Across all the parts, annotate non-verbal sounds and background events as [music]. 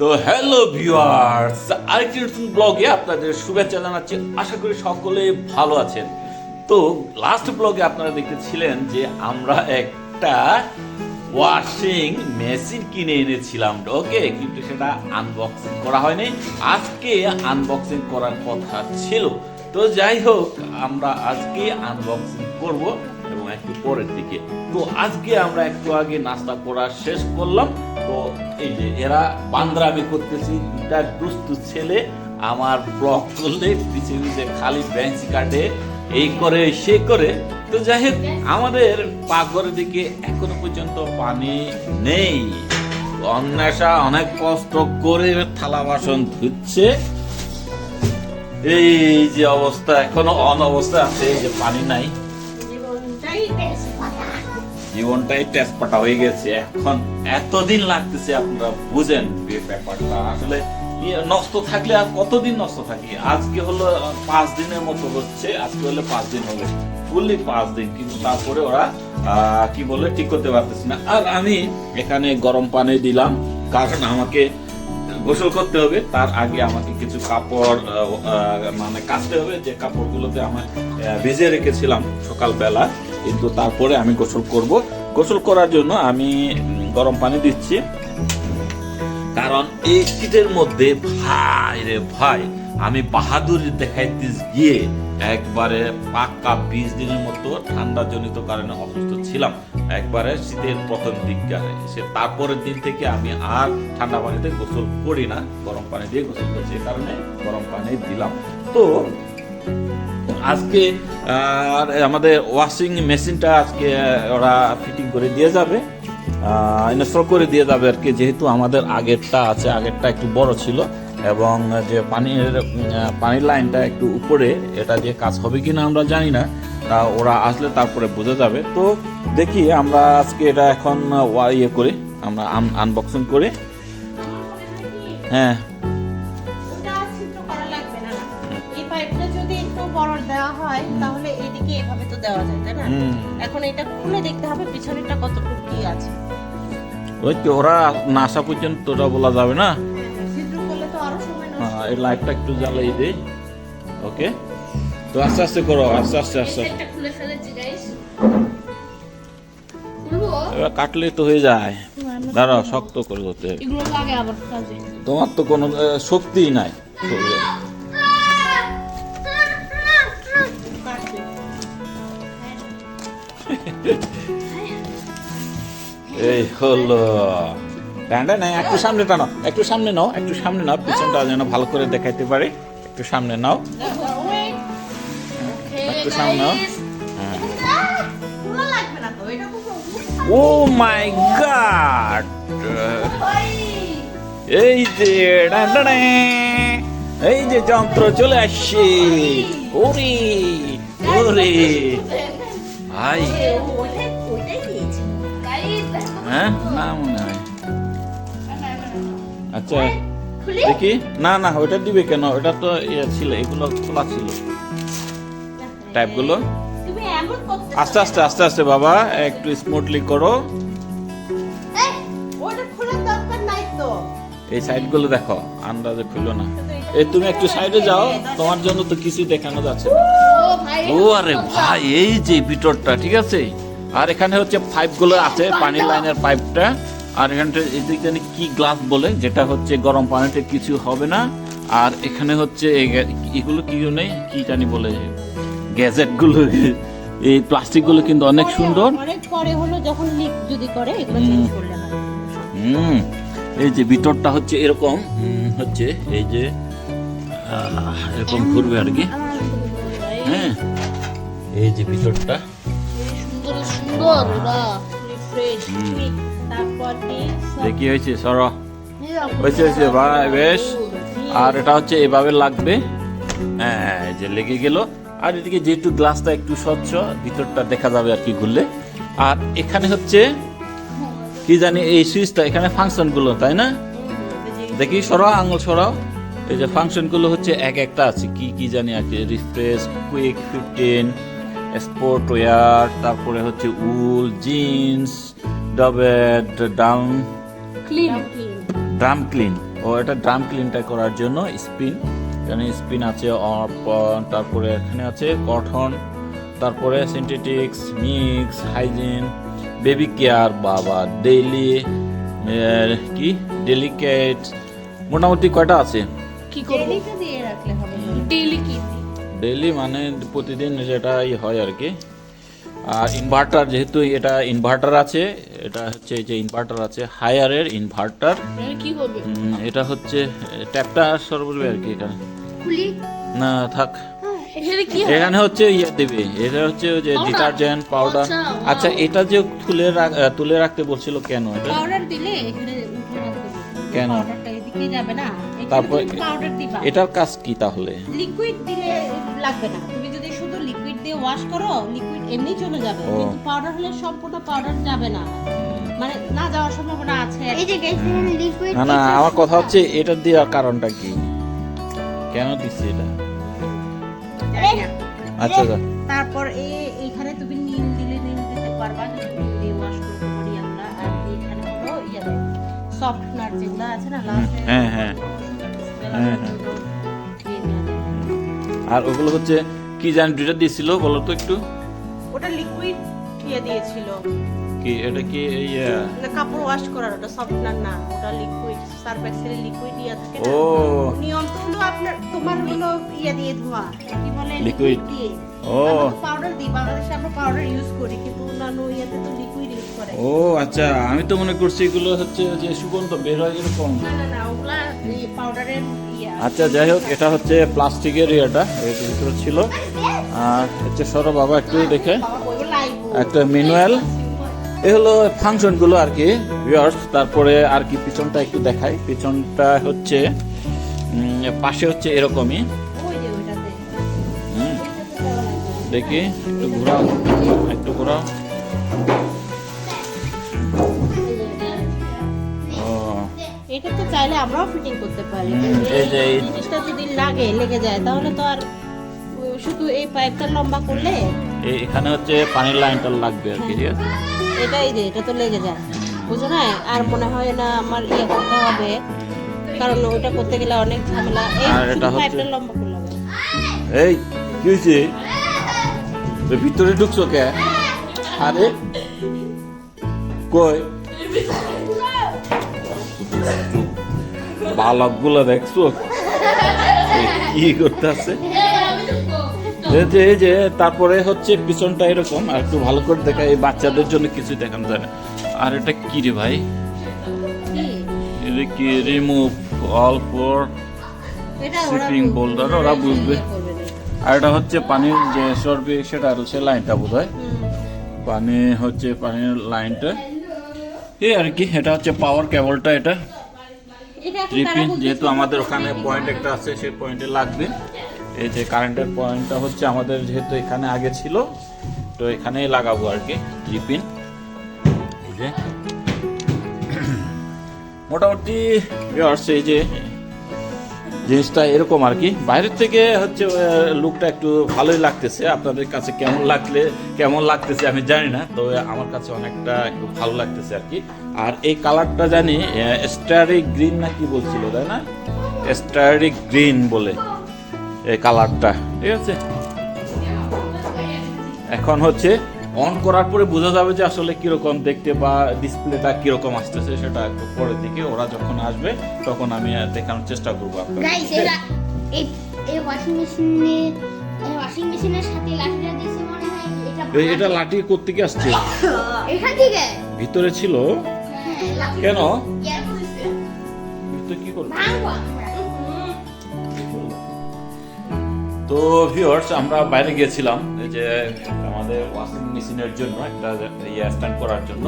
তো hello viewers আরেকটি নতুন ব্লগে আপনাদের শুভেচ্ছা জানাচ্ছি। আশা করি সকলে ভালো আছেন। তো লাস্ট ব্লগে আপনারা দেখতেছিলেন যে আমরা একটা ওয়াশিং মেশিন কিনে এনেছিলাম। ওকে কিন্তু সেটা আনবক্সিং করা হয়নি। আজকে আনবক্সিং করার কথা ছিল। তো যাই হোক, আমরা আজকে আনবক্সিং করব এবং একটু পরের দিকে। তো আজকে আমরা একটু আগে নাস্তা করা শেষ করলাম। তো এই যে এরা বান্দরামি করতেছি দুটা দুস্তু ছেলে আমার ব্লক করলে পিছে পিছে খালি বেঞ্চ কাটে, এই করে সে করে। তো যাই হোক, আমাদের পাকঘরের দিকে এখনও পর্যন্ত পানি নেই। অন্বেষা অনেক কষ্ট করে থালা বাসন ধুচ্ছে। এই যে অবস্থা, এখনও অন অবস্থা আছে, এই যে পানি নাই। জীবনটাই তেজপাটা হয়ে গেছে। এখন এতদিন লাগতেছে আপনারা বুঝেন ব্যাপারটা। আসলে ইয়ে নষ্ট থাকলে আর কতদিন নষ্ট থাকি? আজকে হলো পাঁচ দিনের মতো হচ্ছে, আজকে হলে পাঁচ দিন হবে ফুললি পাঁচ দিন, কিন্তু তারপরে ওরা কি বলে, ঠিক করতে পারতেছে না। আর আমি এখানে গরম পানি দিলাম, কারণ আমাকে গোসল করতে হবে। তার আগে আমাকে কিছু কাপড় মানে কাচতে হবে। যে কাপড়গুলোতে আমার ভিজিয়ে রেখেছিলাম সকালবেলা। কিন্তু তারপরে আমি গোসল করব। গোসল করার জন্য আমি গরম পানি দিচ্ছি। কারণ এই শীতের মধ্যে, ভাই রে ভাই, আমি বাহাদুরি দেখাইতে গিয়ে একবারে পাক্কা বিশ দিনের মতো ঠান্ডা জনিত কারণে অসুস্থ ছিলাম। একবারে শীতের প্রথম দিককারে সে তারপরের দিন থেকে আমি আর ঠান্ডা পানিতে গোসল করি না। গরম পানি দিয়ে গোসল করছি কারণে গরম পানি দিলাম। তো আজকে আর আমাদের ওয়াশিং মেশিনটা আজকে ওরা ফিটিং করে দিয়ে যাবে। ইনস্টল করে দিয়ে যাবে আর কি, যেহেতু আমাদের আগেরটা আছে, আগেরটা একটু বড় ছিল এবং যে পানির পানির লাইনটা একটু উপরে, এটা যে কাজ হবে কিনা আমরা জানি না। তা ওরা আসলে তারপরে বোঝা যাবে। তো দেখি আমরা আজকে এটা এখন ইয়ে করি, আমরা আনবক্সিং করি। হ্যাঁ। না। হয়, তাহলে দেওয়া যায় তাই না? এখন এটা খুলে দেখতে হবে পিছনেরটা কতটুকু কি আছে। ওই তো ওরা না আসা পর্যন্ত ওটা বলা যাবে না? সময় নষ্ট হ্যাঁ, এই লাইটটা একটু জ্বালাই দেই। ওকে? তো আস্তে আস্তে করো আস্তে আস্তে আস্তে এবার কাটলে তো হয়ে যায়। দাঁড়াও শক্ত করে কাজে। তোমার তো কোনো আহ, শক্তিই নাই। [laughs] শরীরে। এই হলো। ডান্ডা নাই একটু সামনে টানো একটু সামনে নাও, একটু সামনে নাও, পিছনটা যেন ভালো করে দেখাইতে পারে। একটু সামনে নাও। একটু সামনে নাও। হ্যাঁ। Oh my god! এই যে এই যে যন্ত্র চলে আসছে। ওরে ওরে। ভাই। হ্যাঁ? না মনে হয়। আচ্ছা দেখি। না না ওটা দিবে কেন? ওটা তো ইয়ে ছিল এগুলো খোলা ছিল। টাইপগুলো আস্তে আস্তে আস্তে আস্তে বাবা একটু স্মুথলি করো। এই সাইডগুলো দেখো আন্দাজে খুলো না। এই তুমি একটু সাইডে যাও তোমার জন্য তো কিছু দেখানো যাচ্ছে না। ও আরে ভাই এই যে ভিতরটা ঠিক আছে? আর এখানে হচ্ছে পাইপগুলো আছে পানির লাইনের পাইপটা। আর এখানটা এদিক জানি কি গ্লাস বলে যেটা হচ্ছে গরম পানিতে কিছু হবে না। আর এখানে হচ্ছে এগুলো কি নেই? কি জানি বলে গ্যাজেটগুলো এই প্লাস্টিকগুলো কিন্তু অনেক সুন্দর। অনেক পরে হলো যখন লিক যদি করে এগুলো চেঞ্জ করলে হুম। এই যে ভিতরটা হচ্ছে এরকম হচ্ছে এই যে এরকম ঘুরবে আর কি। হ্যাঁ। এই যে ভিতরটা সুন্দর সুন্দর ওরা রিফ্রেশ তারপর দেখি হয়েছে সর। হয়েছে হয়েছে ভাই বেশ। আর এটা হচ্ছে এভাবে লাগবে। হ্যাঁ যে লেগে গেল। আর এদিকে যেহেতু গ্লাসটা একটু স্বচ্ছ ভিতরটা দেখা যাবে আর কি ঘুরলে। আর এখানে হচ্ছে কি জানি এই সুইচটা এখানে ফাংশনগুলো তাই না? দেখি সরাও আঙুল সরাও। এই যে ফাংশনগুলো হচ্ছে এক একটা আছে। কি কি জানি আর কি। Refresh quick fifteen sport wear তারপরে হচ্ছে উল জিন্স ডাবেড ডাউন ক্লিন ড্রাম ক্লিন ও এটা ড্রাম ক্লিনটা করার জন্য স্পিন এখানে স্পিন আছে তারপরে এখানে আছে কটন তারপরে synthetics mix hygiene baby care বাবা ডেইলি কি? ডেলিকেট মোটামুটি কয়টা আছে? কি করব? ডেলিতে দিয়ে রাখলে হবে ডেইলি কি? ডেইলি মানে প্রতিদিন যেটা হয় আর কি। আর ইনভার্টার যেহেতু এটা ইনভার্টার আছে এটা হচ্ছে এই যে ইনভার্টার আছে হায়ারের ইনভার্টার কি করবে এটা হচ্ছে ট্যাপটা সর্ববে আর কি এখানে। খুলি। না থাক। এখানে কি হয়? এখানে হচ্ছে ইয়ে দেবে এটা হচ্ছে ওই যে ডিটারজেন্ট পাউডার আচ্ছা, আচ্ছা এটা যে তুলে রাখ- তুলে রাখতে বলছিল কেন এটা? পাউডার দিলে এখানে। কেন? পাউডারটা এদিকে যাবে না। তারপর পাউডার দিবা। এটার কাজ কি তাহলে? লিকুইড দিলে লাগবে না। তুমি যদি শুধু লিকুইড দিয়ে ওয়াশ করো লিকুইড এমনি চলে যাবে। কিন্তু পাউডার হলে সম্পূর্ণ পাউডার যাবে না। মানে না যাওয়ার সম্ভাবনা আছে। এই যে গাইস লিকুইড না না আমার কথা হচ্ছে এটা দেওয়ার কারণটা কি? কেন দিচ্ছে এটা? আচ্ছা। তারপর এই এখানে তুমি নীল দিলে নীল দিতে পারবা। নীল দিয়ে ওয়াশ করতে পারি আমরা। আর এইখানে হলো ইয়ে সফটনার যেগুলো আছে না লাস্টে হ্যাঁ, হ্যাঁ। হ্যাঁ, হ্যাঁ। আর ওগুলো হচ্ছে কি জানি দুইটা দিয়েছিল বলো তো একটু। ওটা লিকুইড ইয়ে দিয়েছিল। কি এটা কি না কাপড় ওয়াশ করার ওটা সফটনার না ওটা লিকুইড সার্ফ এক্সেলের লিকুইড ইয়ে থাকে ও। নিয়ম তো হলো আপনার তোমার হলো ইয়ে দিয়ে ধোয়া কি বলে। দিয়ে। ও। পাউডার দিই বাংলাদেশে আমরা পাউডার ইউজ করি কিন্তু অন্যান্য ইয়েতে তো লিকুইড করে। ও আচ্ছা আমি তো মনে করছি এগুলো হচ্ছে যে সুগন্ধ বের হয় এরকম। না না না ওগুলা এই পাউডারের আচ্ছা যাই হোক এটা হচ্ছে প্লাস্টিকের ইয়েটা এর ভিতরে ছিল। আর হচ্ছে সরো বাবা একটু দেখে। একটা ম্যানুয়াল এ হলো ফাংশনগুলো আর কি ভিউয়ার্স তারপরে আর কি পিছনটা একটু দেখাই। পিছনটা হচ্ছে পাশে হচ্ছে এরকমই। দেখি একটু ঘোরাও একটু ঘোরাও। এটা তো চাইলে আমরাও ফিটিং করতে পারি। জিনিসটা যদি লাগে লেগে যায় তাহলে তো আর শুধু এই পাইপটা লম্বা করলে এখানে হচ্ছে পানির লাইনটা লাগবে আর কি ঠিক আছে? এটাই যে এটা তো লেগে যায়। বুঝো না? আর মনে হয় না আমার ইয়ে করতে হবে কারণ ওইটা করতে গেলে অনেক ঝামেলা। এই পাইপটা লম্বা করলে এই কি হয়েছে ভিতরে ঢুকছো কে? আরে কই? বালকগুলো দেখছ কি করতে আছে এই যে এই যে তারপরে হচ্ছে পিছনটা এরকম আর একটু ভালো করে দেখা এই বাচ্চাদের জন্য কিছু দেখানো যায় না। আর এটা কি রে ভাই? এটা কি রিমুভ অল ফর ওরা বুঝবে, ওরা বুঝবে। না। আর এটা হচ্ছে পানির যে সরবে সেটা আর হচ্ছে লাইনটা বোধ হয় পানি হচ্ছে পানির লাইনটা। এই আর কি এটা হচ্ছে পাওয়ার কেবলটা এটা। থ্রি পিন যেহেতু আমাদের ওখানে পয়েন্ট একটা আছে সেই পয়েন্টে লাগবে। এই যে কারেন্টের পয়েন্টটা হচ্ছে আমাদের যেহেতু এখানে আগে ছিল তো এখানেই লাগাবো আর কি থ্রি পিন যে। মোটামুটি এই যে জিনিসটা এরকম আর কি। বাইরের থেকে হচ্ছে লুকটা একটু ভালোই লাগতেছে। আপনাদের কাছে কেমন লাগলে, কেমন লাগতেছে আমি জানি না তো আমার কাছে অনেকটা একটু ভালো লাগতেছে আর কি। আর এই কালারটা জানি স্টারিক গ্রিন না কি বলছিল, তাই না? স্টারিক গ্রিন বলে এই কালারটা, ঠিক আছে? এখন হচ্ছে অন করার পরে বোঝা যাবে যে আসলে কীরকম দেখতে বা ডিসপ্লেটা কীরকম আসতেছে সেটা একটু পরে থেকে ওরা যখন আসবে তখন আমি দেখানোর চেষ্টা করব এটা এই এই ওয়াশিং মেশিনে এই ওয়াশিং মেশিনের সাথে লাঠিটা দিয়েছে মনে হয় এটা এই, এটা লাঠি কোত্থেকে আসছে? [coughs] এখান থেকে। ভিতরে ছিল? হ্যাঁ, কেন। ভিতরে কি করবে তো ভিউয়ার্স আমরা বাইরে গিয়েছিলাম। যে আমাদের ওয়াশিং মেশিনের জন্য, একটা ইয়ে স্ট্যান্ড করার জন্য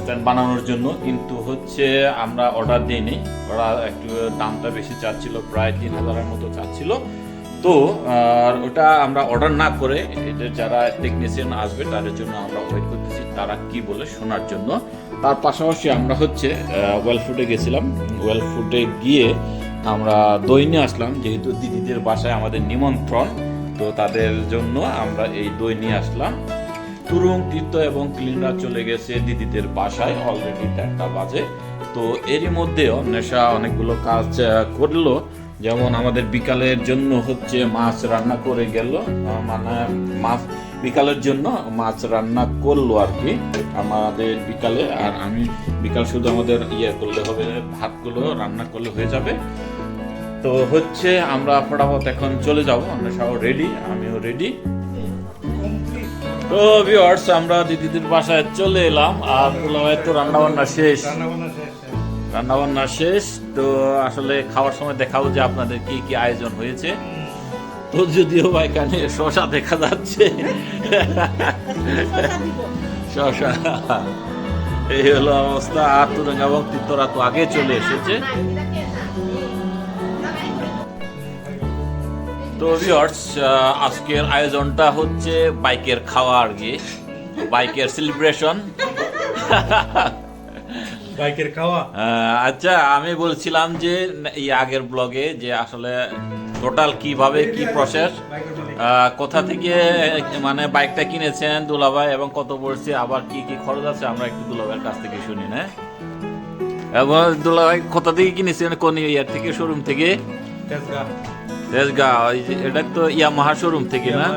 স্ট্যান্ড বানানোর জন্য। কিন্তু হচ্ছে আমরা অর্ডার দিইনি। ওরা একটু দামটা বেশি চাচ্ছিল, প্রায় তিন হাজারের মতো চাচ্ছিল। তো, আর ওটা আমরা অর্ডার না করে এদের যারা টেকনিশিয়ান আসবে, তাদের জন্য আমরা ওয়েট করতেছি, তারা কি বলে শোনার জন্য। তার পাশাপাশি আমরা হচ্ছে ওয়েল ফুডে গেছিলাম। ওয়েল ফুডে গিয়ে আমরা দই নিয়ে আসলাম, যেহেতু দিদিদের বাসায় আমাদের নিমন্ত্রণ, তো তাদের জন্য আমরা এই দই নিয়ে আসলাম। তুরুং, তীর্থ এবং ক্লিনরা চলে গেছে দিদিদের বাসায় অলরেডি দেড়টা বাজে। তো এরই মধ্যেও নেশা অনেকগুলো কাজ করল। যেমন আমাদের বিকালের জন্য হচ্ছে মাছ রান্না করে গেল মানে মাছ বিকালের জন্য মাছ রান্না করল আর কি আমাদের বিকালে। আর আমি বিকাল শুধু আমাদের ইয়ে করলে হবে, ভাতগুলো রান্না করলে হয়ে যাবে। তো হচ্ছে আমরা ফটাফট এখন চলে যাব। আমরা সব রেডি আমিও রেডি তো ভিউয়ার্স আমরা দিদিদের বাসায় চলে এলাম। আর পোলাওয়ের তো রান্না বান্না শেষ রান্না বান্না শেষ। তো আসলে খাওয়ার সময় দেখাবো যে আপনাদের কি কি আয়োজন হয়েছে। তো যদিও বা এখানে শশা দেখা যাচ্ছে। শশা। এই হলো অবস্থা। আর তুরঙ্গা এবং তিত্তরা তো আগে চলে এসেছে। তো ভিউয়ার্স আজকের আয়োজনটা হচ্ছে বাইকের খাওয়া আর কি। বাইকের সেলিব্রেশন বাইকের খাওয়া? আচ্ছা আমি বলছিলাম যে এই আগের ব্লগে যে আসলে টোটাল কীভাবে কি প্রসেস কোথা থেকে মানে বাইকটা কিনেছেন দুলাভাই এবং কত পড়ছে আবার কি কি খরচ আছে আমরা একটু দুলাভাইয়ের কাছ থেকে শুনি না এবং দুলাভাই কোথা থেকে কিনেছেন কোন ইয়ার থেকে শোরুম থেকে? তেজগাঁ। তেজগাঁও এটা তো ইয়ামাহা শোরুম থেকে না?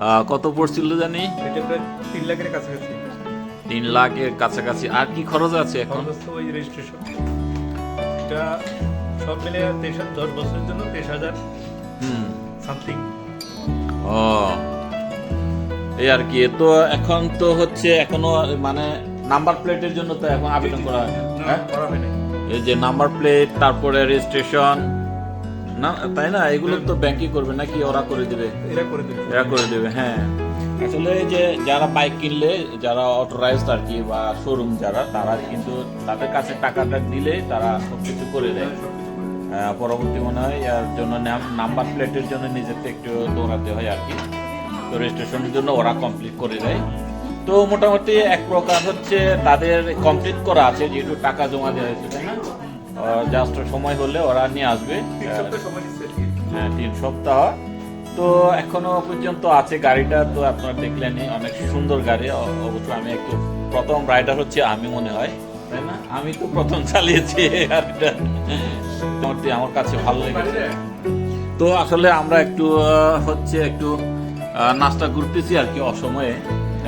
আহ, কত পড়ছিল জানি? এটা প্রায় তিন লাখের কাছাকাছি। তিন লাখের কাছাকাছি। আর কি খরচ আছে এখন? ওই রেজিস্ট্রেশন এটা সব মিলে তেইশ দশ বছরের জন্য তেইশ হাজার সামথিং ও। এই আর কি তো এখন তো হচ্ছে এখনও মানে নাম্বার প্লেটের জন্য তো এখন আবেদন করা হয় হ্যাঁ? হয় এই যে নাম্বার প্লেট তারপরে রেজিস্ট্রেশন না তাই না? এগুলো তো ব্যাংকই করবে নাকি? ওরা করে দিবে। এরা করে দেবে। এরা করে দেবে হ্যাঁ। আসলে যে যারা বাইক কিনলে যারা অটোরাইজড আর কি বা শোরুম যারা তারা কিন্তু তাদের কাছে টাকাটা দিলে তারা সবকিছু করে দেয়। আহ, পরবর্তী মনে হয় এর জন্য নাম্বার প্লেটের জন্য নিজেকে একটু দৌড়াতে হয় আর কি। তো রেজিস্ট্রেশনের জন্য ওরা কমপ্লিট করে দেয়। তো মোটামুটি এক প্রকার হচ্ছে তাদের কমপ্লিট করা আছে যেহেতু টাকা জমা দেওয়া হয়েছে তাই না? জাস্ট সময় হলে ওরা নিয়ে আসবে। হ্যাঁ তিন সপ্তাহ। তো এখনও পর্যন্ত আছে গাড়িটা তো আপনারা দেখলেনই অনেক সুন্দর গাড়ি। অ- অবশ্য আমি একটু প্রথম রাইডার হচ্ছে আমি মনে হয় তাই না? আমি তো প্রথম চালিয়েছি গাড়িটা। মোটামুটি আমার কাছে ভালো লেগেছে। তো আসলে আমরা একটু হচ্ছে একটু নাস্তা করতেছি আর কি অসময়ে।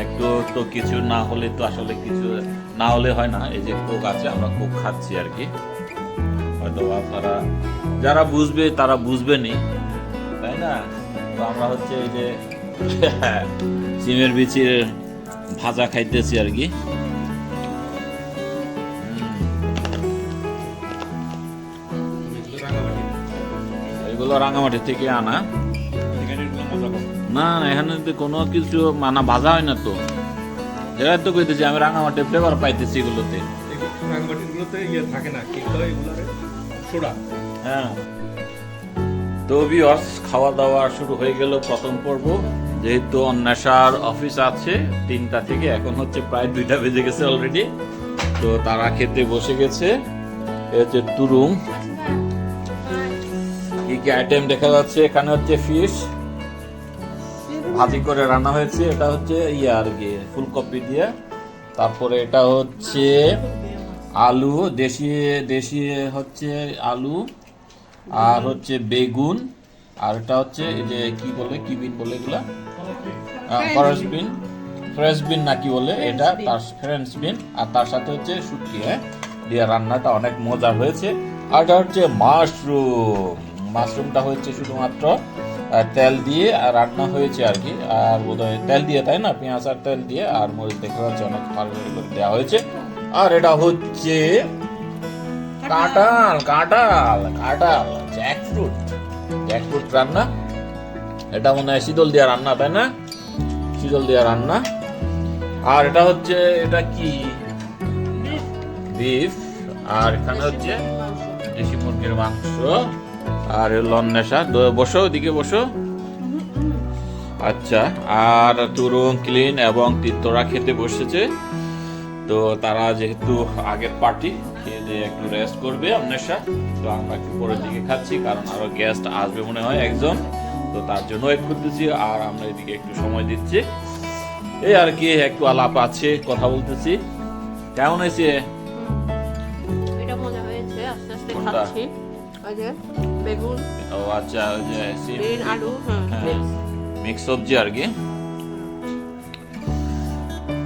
একটু তো কিছু না হলে তো আসলে কিছু না হলে হয় না। এই যে কোক আছে আমরা কোক খাচ্ছি আর কি। হয়তো আপনারা যারা বুঝবে, তারা বুঝবেনই। তাই না? তো আমরা হচ্ছে এই যে [laughs] সিমের বিচির ভাজা খাইতেছি আর কি। এগুলো রাঙামাটি থেকে আনা। এগুলো। না না, এখানে কোনো কিছু মানা ভাজা হয় না তো। যেটা তো কইতেছি, আমি রাঙামাটি ফ্লেভার পাইতেছি এগুলোতে। রাঙামাটিগুলোতে ইয়ে থাকে না কি এগুলারে সোডা হ্যাঁ। তো ভিউয়ার্স খাওয়া দাওয়া শুরু হয়ে গেল প্রথম পর্ব। যেহেতু নেশার অফিস আছে, তিনটা থেকে এখন হচ্ছে প্রায় দুইটা বেজে গেছে অলরেডি তো তারা খেতে বসে গেছে। এ হচ্ছে তুরুং। কি কি আইটেম দেখা যাচ্ছে? এখানে হচ্ছে ফিশ ভাজি করে রান্না হয়েছে। এটা হচ্ছে ইয়ে আর কি ফুলকপি দিয়ে। তারপরে এটা হচ্ছে আলু দেশি দেশি হচ্ছে আলু আর হচ্ছে বেগুন। আর এটা হচ্ছে এই যে কি বলে কি বিন বলে এগুলা? ফরেস বিন। ফ্রেশ বিন নাকি বলে এটা তার ফ্রেঞ্চ বিন। আর তার সাথে হচ্ছে শুটকি হ্যাঁ? দিয়ে রান্নাটা অনেক মজার হয়েছে। আর এটা হচ্ছে মাশরুম। মাশরুমটা হচ্ছে শুধুমাত্র তেল দিয়ে আর রান্না হয়েছে আর কি। আর বোধহয় তেল দিয়ে তাই না? পেঁয়াজ আর তেল দিয়ে। আর মরিচ দেখা যাচ্ছে অনেক করে দেওয়া হয়েছে। আর এটা হচ্ছে কাঁঠাল কাঁঠাল কাঁঠাল জ্যাকফ্রুট জ্যাকফ্রুট রান্না। এটা মনে হয় শীতল দেওয়া রান্না তাই না? শীতল দেওয়া রান্না। আর এটা হচ্ছে এটা কি? বিফ। আর এখানে হচ্ছে দেশি মুরগির মাংস। আর লন্নেশা বসো ওদিকে বসো। আচ্ছা আর তুরুং ক্লিন এবং তিত্তরা খেতে বসেছে। তো তারা যেহেতু আগের পার্টি খেয়ে দিয়ে একটু রেস্ট করবে অন্বেষা। তো আমরা একটু পরের দিকে খাচ্ছি কারণ আরও গেস্ট আসবে মনে হয় একজন। তো তার জন্য ওয়েট করতেছি আর আমরা এদিকে একটু সময় দিচ্ছি। এই আর কি একটু আলাপ আছে কথা বলতেছি। কেমন হয়েছে? বেগুন। ও আচ্ছা আলু হ্যাঁ হ্যাঁ মিক্স সবজি আর কি।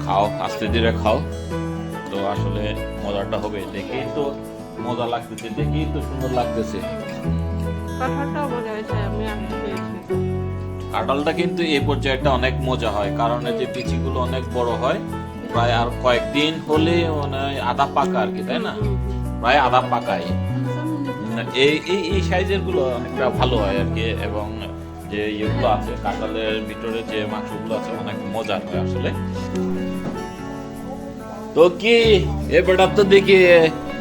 খাও আস্তে ধীরে খাও। তো আসলে মজাটা হবে দেখেই তো মজা লাগতেছে দেখেই তো সুন্দর লাগতেছে। কাঁঠালটা কিন্তু এই পর্যায়েটা অনেক মজা হয় কারণ এই যে বিচিগুলো অনেক বড় হয় প্রায় আর কয়েকদিন হলে মানে আধা পাকা আর কি তাই না? প্রায় আধা পাকাই। এই এই এই সাইজেরগুলো অনেকটা ভালো হয় আর কি এবং যে ইয়েগুলো আছে কাঁঠালের ভিতরে যে মাংসগুলো আছে অনেক মজার হয় আসলে। তো কি? এবার তো দেখি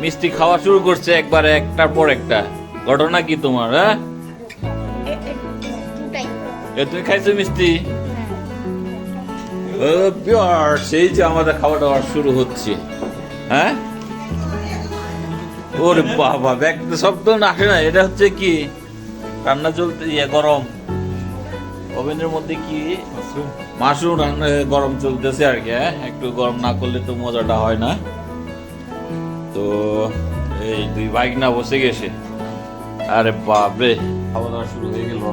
মিষ্টি খাওয়া শুরু করছে একবার একটার পর একটা। ঘটনা কি তোমার হ্যাঁ? এ তুই খাইছো মিষ্টি? পিওর সেই যে আমাদের খাওয়া দাওয়া শুরু হচ্ছে। হ্যাঁ? ওরে বাবা ব্যাগ তো আসে না। এটা হচ্ছে কি? রান্না চলতে ইয়ে গরম। ওভেনের মধ্যে কি? মাশরুম। রান্না গরম চলতেছে আর কি হ্যাঁ? একটু গরম না করলে তো মজাটা হয় না। তো এই দুই বাইক না বসে গেছে। আরে বাপরে। খাওয়া দাওয়া শুরু হয়ে গেল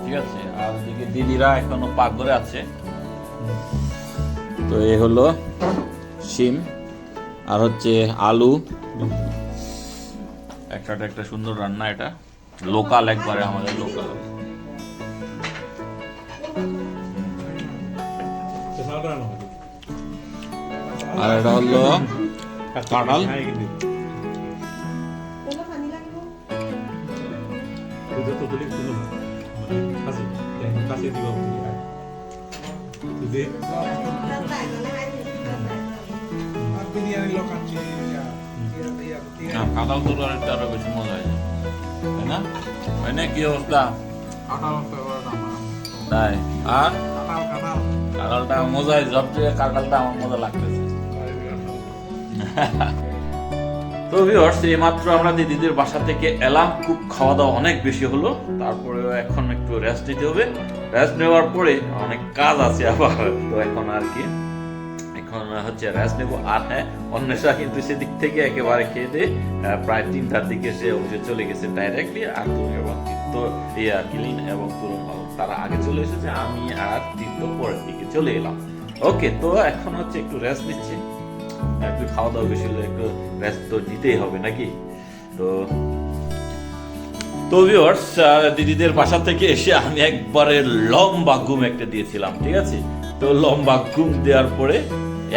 ঠিক আছে আর ওদিকে দিদিরা এখনও পাক করে আছে। তো এই হলো শিম আর হচ্ছে আলু। একটা একটা সুন্দর রান্না এটা। লোকাল একবারে আমাদের লোকাল। আর এটা হলো কাঁঠাল কাঁঠাল তো আরেকটা আরও বেশি মজা হয় তাই না? হয় না? কি অবস্থা? তাই। আর? কাঁঠালটা মজা হয় সবচেয়ে কাঁঠালটা আমার মজা লাগতেছে। [laughs] তো ভিউয়ার্স এই মাত্র আমরা দিদিদের বাসা থেকে এলাম। খুব খাওয়া দাওয়া অনেক বেশি হলো। তারপরে এখন একটু রেস্ট নিতে হবে। রেস্ট নেওয়ার পরে অনেক কাজ আছে আবার। তো এখন আর কি। এখন হচ্ছে রেস্ট নেব। আর হ্যাঁ অন্বেষা কিন্তু সেদিক থেকে একেবারে খেয়ে দিয়ে প্রায় তিনটার দিকে সে অফিসে চলে গেছে ডাইরেক্টলি আর তুমি এবং তীর্থ ইয়া কিলিন এবং তরুণ তারা আগে চলে এসেছে। আমি আর তীর্থ পরের দিকে চলে এলাম। ওকে তো এখন হচ্ছে একটু রেস্ট নিচ্ছি। একটু খাওয়া দাওয়া বেশি হলে একটু রেস্ট তো নিতেই হবে, নাকি? তো তো ভিউয়ার্স দিদিদের বাসা থেকে এসে আমি একবারে লম্বা ঘুম একটা দিয়েছিলাম, ঠিক আছে? তো লম্বা ঘুম দেওয়ার পরে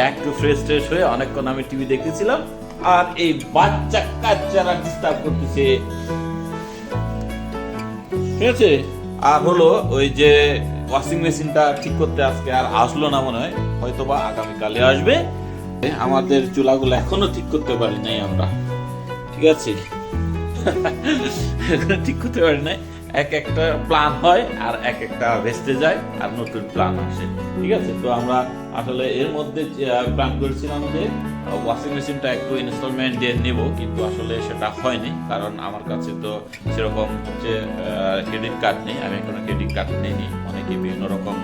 একটু ফ্রেশ ট্রেশ হয়ে অনেকক্ষণ আমি টিভি দেখতেছিলাম, আর এই বাচ্চা কাচ্চারা ডিস্টার্ব করতেছে। ঠিক আছে? আর হলো ওই যে ওয়াশিং মেশিনটা ঠিক করতে আজকে আর আসলো না মনে হয় হয়তো বা আগামীকালে আসবে। আমাদের চুলাগুলো এখনও ঠিক করতে পারি নাই আমরা। ঠিক আছে? ঠিক করতে পারি নাই। এক একটা প্ল্যান হয় আর এক একটা ভেস্তে যায় আর নতুন প্ল্যান আসে। ঠিক আছে? তো আমরা আসলে এর মধ্যে প্ল্যান করেছিলাম যে ওয়াশিং মেশিনটা একটু ইনস্টলমেন্ট দিয়ে নেব, কিন্তু আসলে সেটা হয়নি। কারণ আমার কাছে তো সেরকম হচ্ছে ক্রেডিট কার্ড নেই। আমি এখনও ক্রেডিট কার্ড নেইনি। অনেকে বিভিন্ন রকম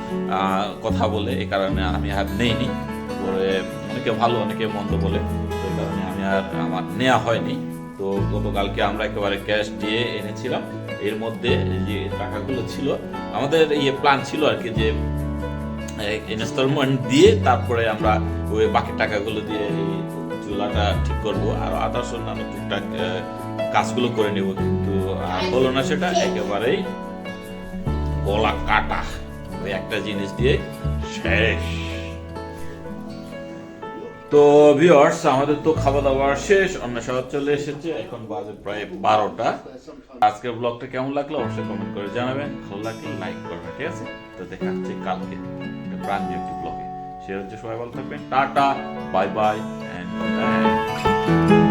কথা বলে, এ কারণে আমি আর নেইনি। পরে অনেকে ভালো, অনেকে মন্দ বলে। এই কারণে আমি আর আমার নেওয়া হয়নি। তো গতকালকে আমরা একেবারে ক্যাশ দিয়ে এনেছিলাম। এর মধ্যে যে টাকাগুলো ছিল, আমাদের ইয়ে প্ল্যান ছিল আর কি যে ইনস্টলমেন্ট দিয়ে তারপরে আমরা ওই বাকি টাকাগুলো দিয়ে চুলাটা ঠিক করব। আর আদার্স অন্যান্য টুকটাক কাজগুলো করে নেব। কিন্তু আর হলো না সেটা, একেবারেই গলা কাটা। ওই একটা জিনিস দিয়ে শেষ। তো ভিউয়ার্স আমাদের তো খাওয়া দাওয়া শেষ, অন্য শহর চলে এসেছে, এখন বাজে প্রায় বারোটা। আজকের ব্লগটা কেমন লাগল অবশ্যই কমেন্ট করে জানাবেন, ভালো লাগলে লাইক করবেন, ঠিক আছে? তো দেখা যাচ্ছে কালকে নিউ একটি ব্লগে সে হচ্ছে সবাই ভালো থাকবেন, টাটা বাই বাই অ্যান্ড